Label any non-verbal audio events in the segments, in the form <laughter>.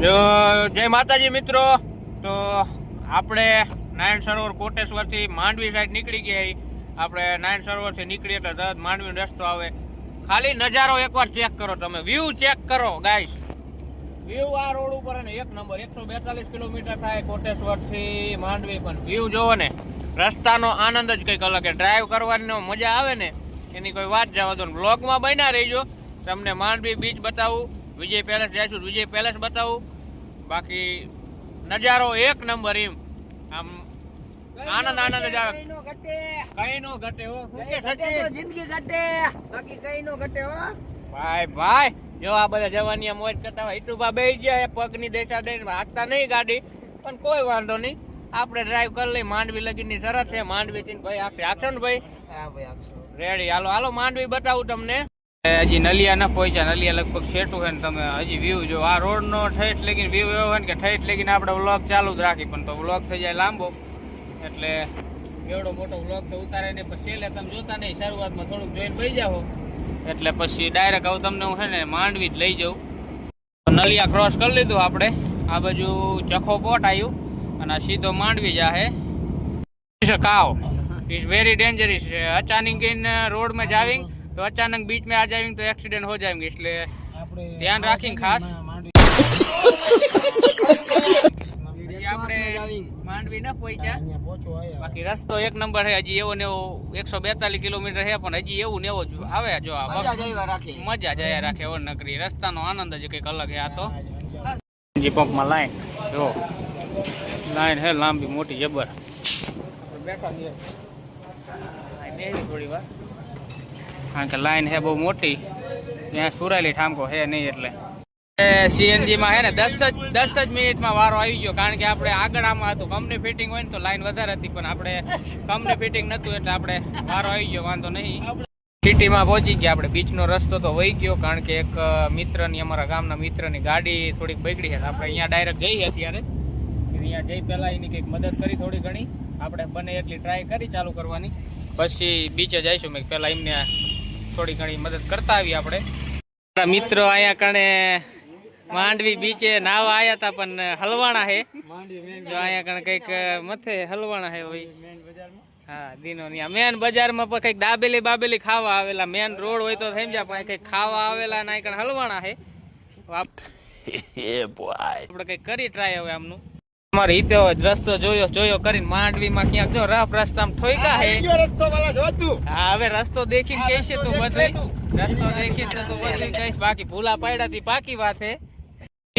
જય માતાજી મિત્રો. તો આપણે નારાયણ સરોવર કોટેશ્વરથી માંડવી સાઈડ નીકળી ગયા. આપણે નારાયણ સરોવરથી નીકળીએ એટલે તરત માંડવીનો રસ્તો આવે. ખાલી નજારો એકવાર ચેક કરો તમે. વ્યૂ ચેક કરો ગાઈશ વ્યૂ આ રોડ ઉપર અને એક નંબર, એકસો બેતાલીસ કિલોમીટર થાય કોટેશ્વરથી માંડવી પણ. વ્યૂ જોવો ને, રસ્તાનો આનંદ જ કંઈક અલગ ડ્રાઈવ કરવાનો મજા આવે ને, એની કોઈ વાત જવા દો બ્લોગમાં બન્યા રહીજો. તમને માંડવી બીચ બતાવું, વિજય પેલેસ જઈશું વિજય પેલેસ બતાવું. બાકી નજારો એક નંબર એમ. આમ આનંદ આનંદ જ આવે. કઈ નો ઘટે. નો હો. જિંદગી ઘટે. બાકી કઈ નો ઘટે હો. ભાઈ ભાઈ જો આ બધા જવાની મોજ કરતા હોય ઇટુબા બે ગયા પગ પગની દેશા દઈને હાથતા નહીં ગાડી. પણ કોઈ વાંધો નહીં. આપણે ડ્રાઈવ કરી લઈ માંડવી લગીની શરત છે. માંડવી થી ભાઈ આખે આખો ને ભાઈ? હા ભાઈ રેડી હાલો હાલો માંડવી બતાવું તમને. હજી નલિયા ન પહોંચ્યા. નલિયા લગભગ છેટું છે ને તમે હજી વ્યૂ જો. આ રોડનો ઠેઠ લગીને વ્યૂ એવો હોય ને કે ઠેઠ લગીને આપણે વ્લોગ ચાલુ જ રાખી, પણ તો વ્લોગ થઈ જાય લાંબો. એટલે એવડો મોટો વ્લોગ તો ઉતારે ને પછી એટલે તમે જોતા નહીં, શરૂઆતમાં થોડુંક જોઈને બઈ જાઓ. એટલે પછી ડાયરેક્ટ હવે તમને હું છે ને માંડવી જ લઈ જાઉં. નલિયા ક્રોસ કરી લીધું આપણે. આ બાજુ ચખો પોટ આવ્યું અને સીધો માંડવી જાહે કાવ ઇઝ વેરી ડેન્જરસ અચાનક રોડમાં જાવિંગ तो अचानक बीच में आ जाएंगे तो एक्सीडेंट हो जाएंगे इसलिए આપણે ધ્યાન રાખીને ખાસ. હજી આપણે માંડવી ન પહોંચ્યા અહીંયા પહોંચો આયા બાકી રસ્તો એક નંબર છે હજી એવો ને એવો એકસો બેતાલીસ કિલોમીટર છે પણ હજી એવું ને એવો જ આવે જો આ મજા જ આવ્યા રાખી મજા જ આયા રાખે એવો નકરી રસ્તાનો આનંદ જ કંઈક અલગ છે આ તો જી પંપમાં લાઈન જો લાઈન હે લાંબી મોટી જબર બેઠા છીએ બેસી થોડી વાર કારણ કે લાઈન છે બહુ મોટી. ત્યાં સુરેલી ઠામકો હે નહીં એટલે. સીએનજી માં હે ને દસ જ દસ જ મિનિટમાં વારો આવી ગયો. કારણ કે આપણે આગળ આમાં હતું. કંપની ફિટિંગ હોય ને તો લાઈન વધારે હતી, પણ આપણે કંપની ફિટિંગ નતું એટલે આપણે વારો આવી ગયો, વાંધો નહીં. સિટીમાં પહોંચી ગયા આપણે. બીચનો રસ્તો તો વહી ગયો, કારણ કે એક મિત્રની, અમારા ગામના મિત્રની ગાડી થોડીક બગડી હતી. આપણે અહીંયા ડાયરેક્ટ જઈએ અત્યારે. અહીંયા જઈ પહેલા એની કંઈક મદદ કરી થોડી ઘણી. આપણે બને એટલી ટ્રાય કરી, ચાલુ કરવાની. પછી બીચે જઈશું. મેં પહેલાં એમને થોડી ઘણી મદદ કરતા આવી આપણે. મિત્રો અહીંયા કણે માંડવી બીચે નાવા આવ્યા હતા પણ હલવાણા હે. જો અહીંયા કણે કંઈક મથે હલવાણા હે ભાઈ. હા દીનો ની મેન બજારમાં પણ કંઈક દાબેલી બાબેલી ખાવા આવેલા. મેન રોડ હોય તો સમજ્યા પણ કંઈક ખાવા આવેલા ના કણ હલવાણા હે. <laughs> આપણે કંઈક કરી ટ્રાય હવે આમનું. હિતે હોય રસ્તો જોયો જોયો કરીને માંડવીમાં ક્યાંક જો રફ રસ્તામાં ઠોયકા હે. રસ્તો વાલા જોતું હા હવે રસ્તો દેખીને કહીશે તું બધી રસ્તો દેખીને તો બધી કહીશ. બાકી ભૂલા પાડ્યાથી પાકી વાત હે.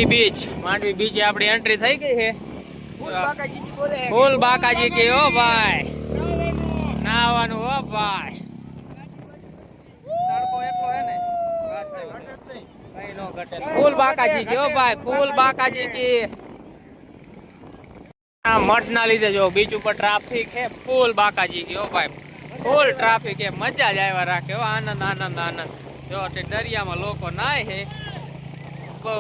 બીચ. માંડવી બીચે આપણી એન્ટ્રી થઈ ગઈ ફૂલ બાકાજી હે. ફૂલ બાકાજી કે ઓ ભાઈ. નાવાનું ઓ ભાઈ. તડકો એટલો હે ને. વાત કઈ નો ઘટે. ફૂલ બાકાજી કે ઓ ભાઈ ફૂલ બાકાજી કે. આ મઠ ના લીધે જો બીચ ઉપર ટ્રાફિક હે ફૂલ બાકાજી ગયો ભાઈ. ફૂલ ટ્રાફિક હે મજા જ આવ્યા રાખે આનંદ આનંદ આનંદ. જો તે દરિયામાં લોકો નાય હે, બહુ.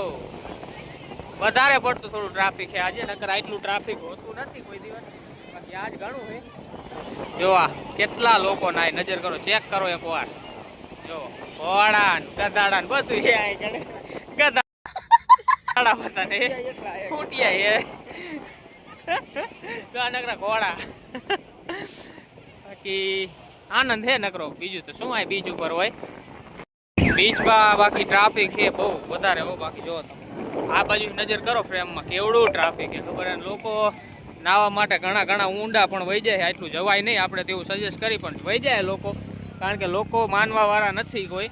વધારે પડતું થોડું ટ્રાફિક છે. આજે નકર આટલું ટ્રાફિક હોતું નથી કોઈ દિવસ. બાકી આજ ઘણું હે. જો આ કેટલા લોકો નાય, નજર કરો ચેક કરો એક વાર જો ઘોડા ગધાડા બધું છે. ગધા બધા ને ખૂટિયા જો આ નકરા ઘોડા બાકી આનંદ છે નકરો. બીજું તો શું આ બીચ ઉપર હોય? બીચમાં બાકી ટ્રાફિક છે બહુ વધારે હો. બાકી જો આ બાજુ નજર કરો ફ્રેમમાં કેવડું ટ્રાફિક છે ખબર હે? લોકો નાવા માટે ઘણા ઘણા ઊંડા પણ વહી જાય આટલું જવાય નહીં. આપણે તેવું સજેસ્ટ કરી પણ વહી જાય લોકો. કારણ કે લોકો માનવા વાળા નથી કોઈ.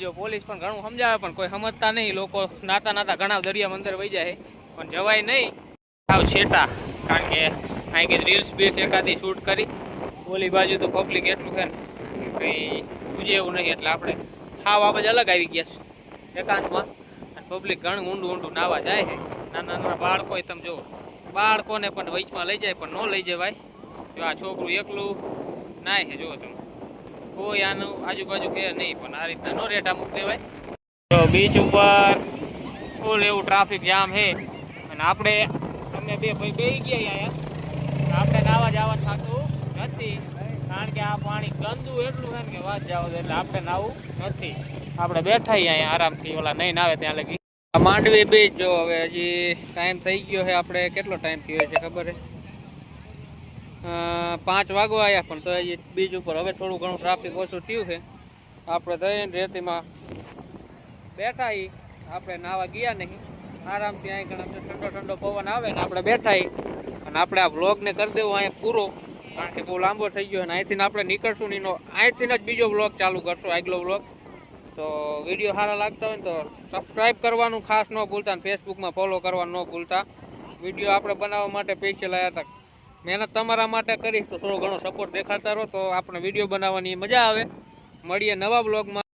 જો પોલીસ પણ ઘણું સમજાવે પણ કોઈ સમજતા નહીં. લોકો નાતા નાતા ઘણા દરિયા મંદિર વહી જાય પણ જવાય નહીં. સાવ છેટા, કારણ કે અહીં કંઈ રીલ્સ બીલ્સ એકાદી શૂટ કરી. ઓલી બાજુ તો પબ્લિક એટલું છે ને, કંઈ પૂજે એવું નહીં, એટલે આપણે હાવ આ અલગ આવી ગયા છે એકાંતમાં. અને પબ્લિક ઘણું ઊંડું ઊંડું નાવા જાય છે. નાના નાના બાળકો તમે જુઓ. બાળકોને પણ વચમાં લઈ જાય, પણ ન લઈ જવાય. જો આ છોકરું એકલું નાય છે, જુઓ તમે. કોઈ આનું આજુબાજુ કે નહીં, પણ આ રીતના નો રેટા મૂકી દેવાય. તો બીચ ઉપર ફૂલ એવું ટ્રાફિક જામ છે. અને આપણે અમે બે ભાઈ બે ગયા અહીંયા આપણે નાવા જવાનું થતું નથી, કારણ કે આ પાણી ગંદુ એટલું છે ને કે વાત જાવ એટલે આપણે નાવું નથી. આપણે બેઠા અહીંયા આરામથી, ઓલા નહીં નાવે ત્યાં લગી. માંડવી બીચ જો હવે હજી ટાઈમ થઈ ગયો છે, આપણે કેટલો ટાઈમ થયો છે, ખબર છે? પાંચ વાગવા આવ્યા પણ તો હજી બીચ ઉપર હવે થોડું ઘણું ટ્રાફિક ઓછું થયું છે. આપણે થઈને રેતીમાં બેઠા આપણે નાવા ગયા નહીં. આરામથી અહીં ઘણા ઠંડો ઠંડો પવન આવે ને આપણે બેઠા અને આપણે આ વ્લોગને કરી દેવું અહીંયા પૂરો. કારણ કે બહુ લાંબો થઈ ગયો અને અહીંથી આપણે નીકળશું નહીં અહીંથી જ બીજો વ્લોગ ચાલુ કરશું, આગલો વ્લોગ તો વીડિયો સારા લાગતા હોય ને તો સબસ્ક્રાઈબ કરવાનું ખાસ ન ભૂલતા અને ફેસબુકમાં ફોલો કરવાનું ન ભૂલતા. વીડિયો આપણે બનાવવા માટે પૈસે લાયા હતા. મહેનત તમારા માટે કરીશ તો થોડો ઘણો સપોર્ટ દેખાતા રહો તો આપણે વીડિયો બનાવવાની મજા આવે. મળીએ નવા બ્લોગમાં